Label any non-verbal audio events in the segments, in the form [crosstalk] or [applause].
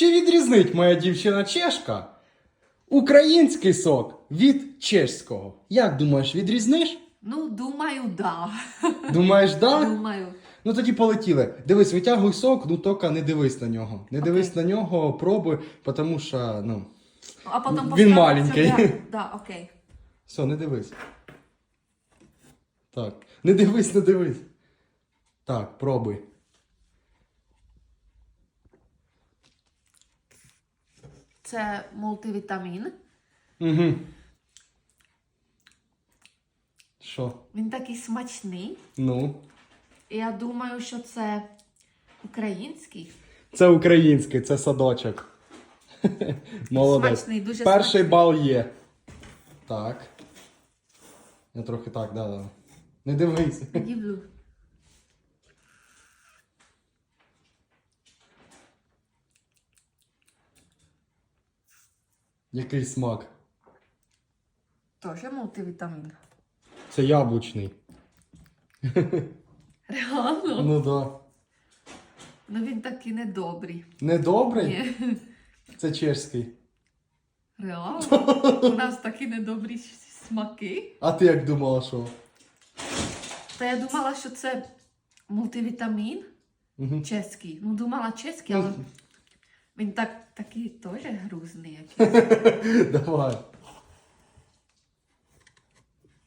Чи відрізнить моя дівчина чешка український сок від чеського? Як думаєш, відрізниш? Ну, думаю, да. Думаєш, да? Думаю. Ну тоді полетіли. Дивись, витягуй сок, ну тільки не дивись на нього. Не дивись на нього, пробуй, тому що, ну. А потім Він маленький. сюди. Да, окей. Все, не дивись. Так. Не дивись, не дивись. Так, пробуй. Це мультивітамін. Угу. Що? Він такий смачний. Ну. Я думаю, що це український. Це український, це садочок. [laughs] Молодець. Смачний, дуже Перший смачний. бал є. Так. Я трохи так, да, да. Не дивись. Дивлю. Який смак? Теж мультивітамін. Це яблучний. Реально? Ну да. Ну він такий недобрий. Недобрий? Ні. Це чешський. Реально? [laughs] У нас такі недобрі смаки. А ти як думала, що? Та я думала, що це мультивітамін Угу. чеський. Ну, думала чеський, але він так, такий теж грузний якийсь. [laughs] Давай.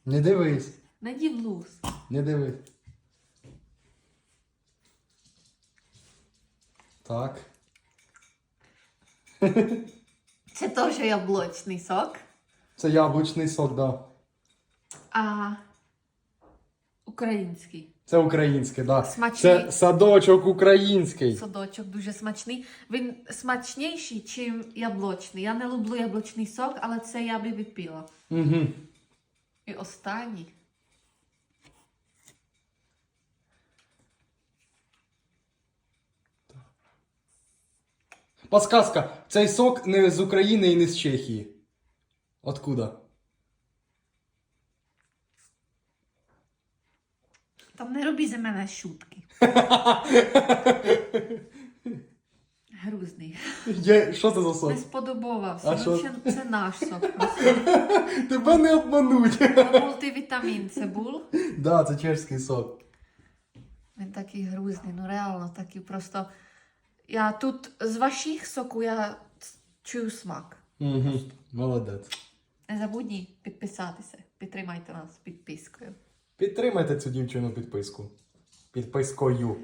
Не дивись. Не дивлюсь. Не дивись. Так. [laughs] Це теж яблучний сок. Це яблучний сок, да. А український. Це український, да. Смачний. Це садочок український. Садочок дуже смачний. Він смачніший, ніж яблучний. Я не люблю яблучний сок, але це я би випила. Угу. І останній. Подсказка. Цей сок не з України і не з Чехії. Откуда? Там не робі за мене шутки. Грузний. Є... Що це за сок? Не сподобався. А Ну, що? ще це наш сок. [laughs] Тебе не обмануть. Мультивітамін це був. да, це чешський сок. Він такий грузний, ну реально такий просто. Я тут з ваших соку я чую смак. Угу. Молодець. Не забудь підписатися. Підтримайте нас підпискою. Підтримайте цю дівчину підписку. Підпискою.